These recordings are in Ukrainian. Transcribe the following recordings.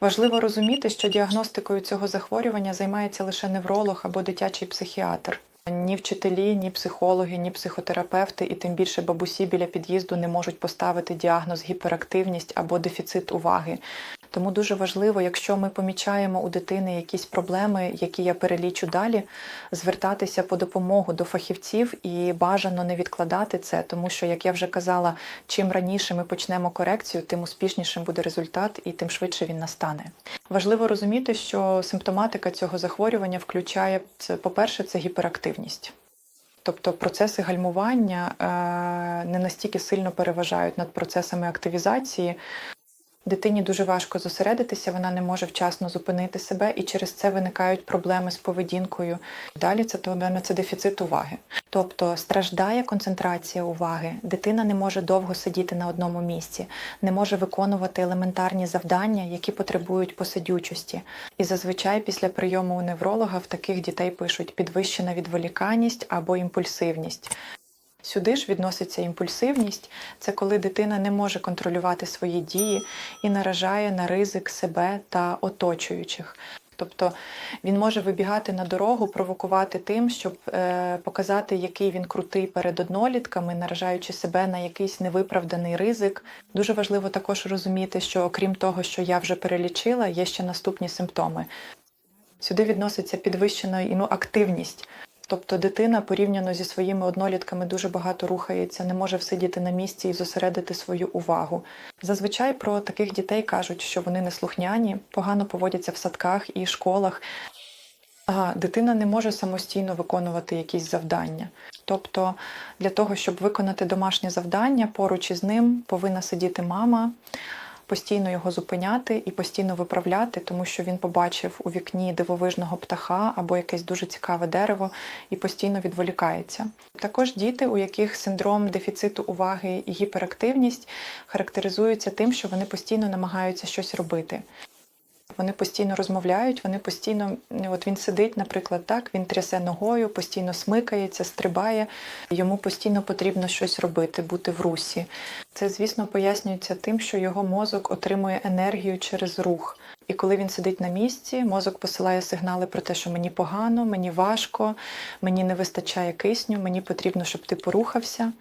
Важливо розуміти, що діагностикою цього захворювання займається лише невролог або дитячий психіатр. Ні вчителі, ні психологи, ні психотерапевти, і тим більше бабусі біля під'їзду не можуть поставити діагноз гіперактивність або дефіцит уваги. Тому дуже важливо, якщо ми помічаємо у дитини якісь проблеми, які я перелічу далі, звертатися по допомогу до фахівців і бажано не відкладати це, тому що, як я вже казала, чим раніше ми почнемо корекцію, тим успішнішим буде результат і тим швидше він настане. Важливо розуміти, що симптоматика цього захворювання включає по-перше, це гіперактивність. Тобто процеси гальмування е, не настільки сильно переважають над процесами активізації. Дитині дуже важко зосередитися, вона не може вчасно зупинити себе, і через це виникають проблеми з поведінкою. Далі це проблема це дефіцит уваги. Тобто страждає концентрація уваги, дитина не може довго сидіти на одному місці, не може виконувати елементарні завдання, які потребують посидючості. І зазвичай після прийому у невролога в таких дітей пишуть підвищена відволіканість або імпульсивність. Сюди ж відноситься імпульсивність, це коли дитина не може контролювати свої дії і наражає на ризик себе та оточуючих. Тобто він може вибігати на дорогу, провокувати тим, щоб е, показати, який він крутий перед однолітками, наражаючи себе на якийсь невиправданий ризик. Дуже важливо також розуміти, що окрім того, що я вже перелічила, є ще наступні симптоми. Сюди відноситься підвищена ну, активність. Тобто дитина порівняно зі своїми однолітками дуже багато рухається, не може всидіти на місці і зосередити свою увагу. Зазвичай про таких дітей кажуть, що вони неслухняні, погано поводяться в садках і школах. А дитина не може самостійно виконувати якісь завдання. Тобто, для того, щоб виконати домашнє завдання, поруч із ним повинна сидіти мама постійно його зупиняти і постійно виправляти, тому що він побачив у вікні дивовижного птаха або якесь дуже цікаве дерево і постійно відволікається. Також діти, у яких синдром дефіциту уваги і гіперактивність характеризуються тим, що вони постійно намагаються щось робити. Вони постійно розмовляють, вони постійно, от він сидить, наприклад, так, він трясе ногою, постійно смикається, стрибає. Йому постійно потрібно щось робити, бути в русі. Це, звісно, пояснюється тим, що його мозок отримує енергію через рух. І коли він сидить на місці, мозок посилає сигнали про те, що мені погано, мені важко, мені не вистачає кисню, мені потрібно, щоб ти порухався.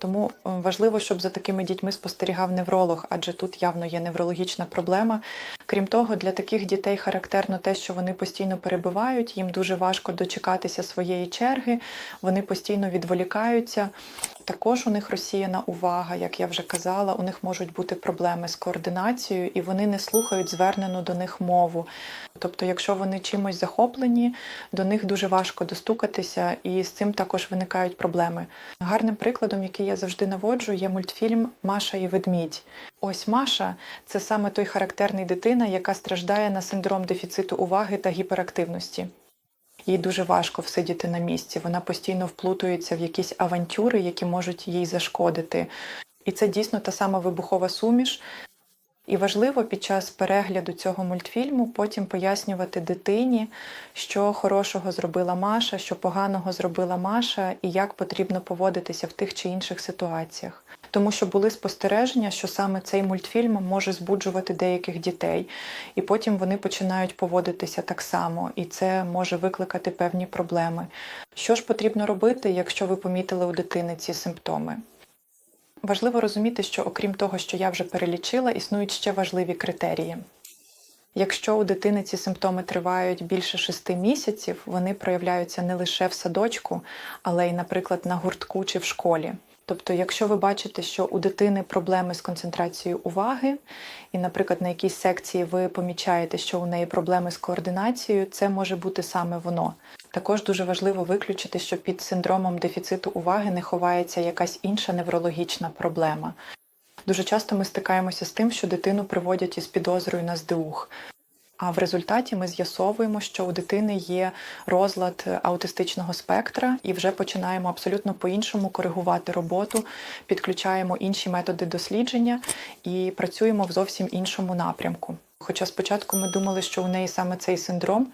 Тому е, важливо, щоб за такими дітьми спостерігав невролог, адже тут явно є неврологічна проблема. Крім того, для таких дітей характерно те, що вони постійно перебувають, їм дуже важко дочекатися своєї черги, вони постійно відволікаються. Також у них розсіяна увага, як я вже казала, у них можуть бути проблеми з координацією, і вони не слухають звернену до них мову. Тобто, якщо вони чимось захоплені, до них дуже важко достукатися, і з цим також виникають проблеми. Гарним прикладом, який я завжди наводжу, є мультфільм Маша і ведмідь. Ось Маша це саме той характерний дитина, яка страждає на синдром дефіциту уваги та гіперактивності. Їй дуже важко всидіти на місці. Вона постійно вплутується в якісь авантюри, які можуть їй зашкодити. І це дійсно та сама вибухова суміш. І важливо під час перегляду цього мультфільму потім пояснювати дитині, що хорошого зробила Маша, що поганого зробила Маша, і як потрібно поводитися в тих чи інших ситуаціях. Тому що були спостереження, що саме цей мультфільм може збуджувати деяких дітей, і потім вони починають поводитися так само, і це може викликати певні проблеми. Що ж потрібно робити, якщо ви помітили у дитини ці симптоми? Важливо розуміти, що окрім того, що я вже перелічила, існують ще важливі критерії. Якщо у дитини ці симптоми тривають більше шести місяців, вони проявляються не лише в садочку, але й, наприклад, на гуртку чи в школі. Тобто, якщо ви бачите, що у дитини проблеми з концентрацією уваги, і, наприклад, на якійсь секції ви помічаєте, що у неї проблеми з координацією, це може бути саме воно. Також дуже важливо виключити, що під синдромом дефіциту уваги не ховається якась інша неврологічна проблема. Дуже часто ми стикаємося з тим, що дитину приводять із підозрою на СДУХ. А в результаті ми з'ясовуємо, що у дитини є розлад аутистичного спектра, і вже починаємо абсолютно по-іншому коригувати роботу, підключаємо інші методи дослідження і працюємо в зовсім іншому напрямку. Хоча спочатку ми думали, що у неї саме цей синдром.